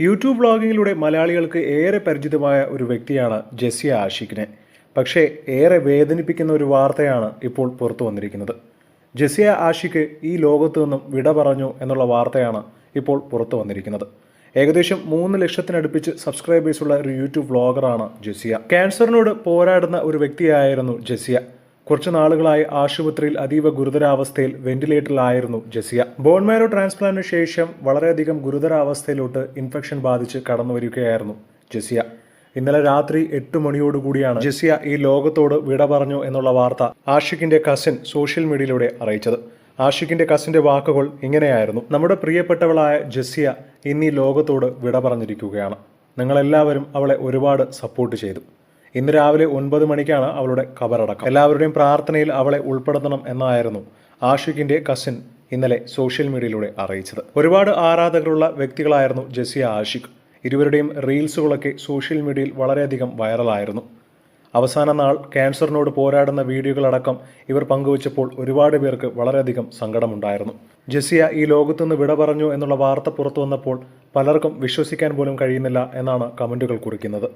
YouTube വ്ളോഗിങ്ങിലൂടെ മലയാളികൾക്ക് ഏറെ പരിചിതമായ ഒരു വ്യക്തിയാണ് ജെസ്സിയ ആഷിഖിനെ. പക്ഷേ ഏറെ വേദനിപ്പിക്കുന്ന ഒരു വാർത്തയാണ് ഇപ്പോൾ പുറത്തു വന്നിരിക്കുന്നത്. ജെസ്സിയ ആഷിഖ് ഈ ലോകത്തു നിന്നും വിട പറഞ്ഞു എന്നുള്ള വാർത്തയാണ് ഇപ്പോൾ പുറത്തു വന്നിരിക്കുന്നത്. ഏകദേശം മൂന്ന് ലക്ഷത്തിനടുപ്പിച്ച് സബ്സ്ക്രൈബേഴ്സുള്ള ഒരു യൂട്യൂബ് വ്ളോഗറാണ് ജെസ്സിയ. ക്യാൻസറിനോട് പോരാടുന്ന ഒരു വ്യക്തിയായിരുന്നു ജെസ്സിയ. കുറച്ചു നാളുകളായി ആശുപത്രിയിൽ അതീവ ഗുരുതരാവസ്ഥയിൽ വെന്റിലേറ്ററിലായിരുന്നു ജസിയ ബോൺമാരോ ട്രാൻസ്പ്ലാന്റിന് ശേഷം വളരെയധികം ഗുരുതരാവസ്ഥയിലോട്ട് ഇൻഫെക്ഷൻ ബാധിച്ച് കടന്നു വരികയായിരുന്നു ജസിയ ഇന്നലെ രാത്രി എട്ട് മണിയോടുകൂടിയാണ് ജസിയ ഈ ലോകത്തോട് വിട പറഞ്ഞു എന്നുള്ള വാർത്ത ആഷിഖിന്റെ കസിൻ സോഷ്യൽ മീഡിയയിലൂടെ അറിയിച്ചത്. ആഷിഖിന്റെ കസിന്റെ വാക്കുകൾ ഇങ്ങനെയായിരുന്നു. നമ്മുടെ പ്രിയപ്പെട്ടവളായ ജസിയ ഇന്നീ ലോകത്തോട് വിട പറഞ്ഞിരിക്കുകയാണ്. നിങ്ങളെല്ലാവരും അവളെ ഒരുപാട് സപ്പോർട്ട് ചെയ്തു. ഇന്ന് രാവിലെ ഒൻപത് മണിക്കാണ് അവളുടെ കബറടക്കം എല്ലാവരുടെയും പ്രാർത്ഥനയിൽ അവളെ ഉൾപ്പെടുത്തണം എന്നായിരുന്നു ആഷിഖിന്റെ കസിൻ ഇന്നലെ സോഷ്യൽ മീഡിയയിലൂടെ അറിയിച്ചത്. ഒരുപാട് ആരാധകരുള്ള വ്യക്തികളായിരുന്നു ജെസിയ ആഷിഖ്. ഇരുവരുടെയും റീൽസുകളൊക്കെ സോഷ്യൽ മീഡിയയിൽ വളരെയധികം വൈറലായിരുന്നു. അവസാന നാൾ ക്യാൻസറിനോട് പോരാടുന്ന വീഡിയോകളടക്കം ഇവർ പങ്കുവച്ചപ്പോൾ ഒരുപാട് പേർക്ക് വളരെയധികം സങ്കടമുണ്ടായിരുന്നു. ജെസിയ ഈ ലോകത്തുനിന്ന് വിട പറഞ്ഞു എന്നുള്ള വാർത്ത പുറത്തു വന്നപ്പോൾ പലർക്കും വിശ്വസിക്കാൻ പോലും കഴിയുന്നില്ല എന്നാണ് കമന്റുകൾ കുറിക്കുന്നത്.